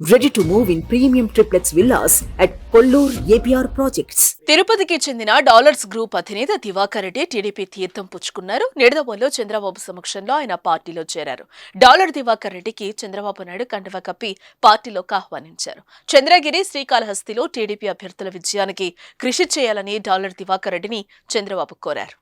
Ready to move in premium triplets villas at Kollur APR projects తిరుపతికి చెందిన dollars group అధినేత Diwakar Reddy TDP తీర్థం పుచ్చుకున్నారు. నిడదవోలో చంద్రబాబు సమక్షంలో ఆయన పార్టీలో చేరారు. డాలర్ దివాకర్ రెడ్డికి చంద్రబాబు నాయుడు కండువ కప్పి పార్టీలోకి ఆహ్వానించారు. చంద్రగిరి శ్రీకాళహస్తిలో టీడీపీ అభ్యర్థుల విజయానికి కృషి చేయాలని డాలర్ దివాకర్ రెడ్డిని చంద్రబాబు కోరారు.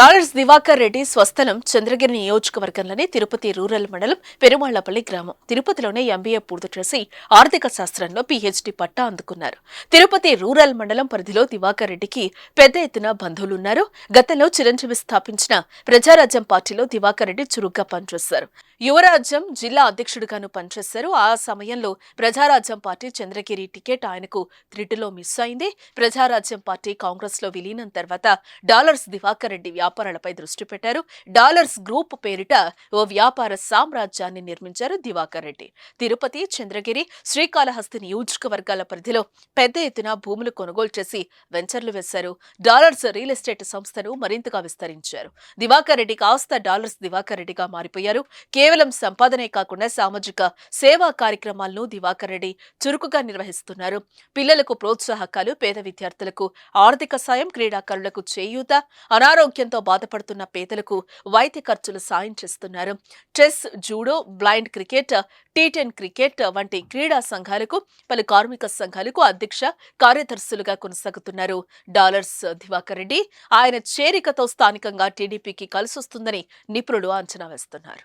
డాలర్స్ దివాకర్ రెడ్డి స్వస్థలం చంద్రగిరి నియోజకవర్గంలోని తిరుపతి రూరల్ మండలం పెరుమాళ్ళపల్లి గ్రామం. తిరుపతిలోనే ఎంబీఏ పూర్తి చేసి ఆర్థిక శాస్త్రంలో పీహెచ్డీ పట్టా అందుకున్నారు. తిరుపతి రూరల్ మండలం పరిధిలో దివాకర్ రెడ్డికి పెద్ద ఎత్తున బంధువులున్నారు. గతంలో చిరంజీవి స్థాపించిన ప్రజారాజ్యం పార్టీలో దివాకర్ రెడ్డి చురుగ్గా పనిచేశారు. యువరాజ్యం జిల్లా అధ్యక్షుడిగాను పనిచేశారు. ఆ సమయంలో ప్రజారాజ్యం పార్టీ చంద్రగిరి టికెట్ ఆయనకు త్రిటిలో మిస్ అయింది. ప్రజారాజ్యం పార్టీ కాంగ్రెస్లో విలీనం తర్వాత డాలర్స్ దివాకర్ రెడ్డి వ్యాపారాలపై దృష్టి పెట్టారు. డాలర్స్ గ్రూప్ పేరిట ఓ వ్యాపార సామ్రాజ్యాన్ని నిర్మించారు దివాకర్ రెడ్డి. తిరుపతి చంద్రగిరి శ్రీకాళహస్తి నియోజకవర్గాల పరిధిలో పెద్ద ఎత్తున భూములు కొనుగోలు చేసి వెంచర్లు వేశారు. డాలర్స్ రియల్ ఎస్టేట్ సంస్థను మరింతగా విస్తరించారు. దివాకర్ రెడ్డి కాస్త డాలర్స్ దివాకర్ రెడ్డిగా మారిపోయారు. కేవలం సంపాదనే కాకుండా సామాజిక సేవా కార్యక్రమాలను దివాకర్ రెడ్డి చురుకుగా నిర్వహిస్తున్నారు. పిల్లలకు ప్రోత్సాహకాలు పేద విద్యార్థులకు ఆర్థిక సాయం క్రీడాకారులకు చేయూత అనారోగ్యంతో అనారోగ్యంతో బాధపడుతున్న పేదలకు వైద్య ఖర్చులు సాయం చేస్తున్నారు. Chess judo blind cricket T ten cricket వంటి క్రీడా సంఘాలకు పలు కార్మిక సంఘాలకు అధ్యక్ష కార్యదర్శులుగా కొనసాగుతున్నారు. డాలర్స్ దివాకర్ రెడ్డి ఆయన చేరికతో స్థానికంగా టీడీపీకి కలిసొస్తుందని నిపుణులు అంచనా వేస్తున్నారు.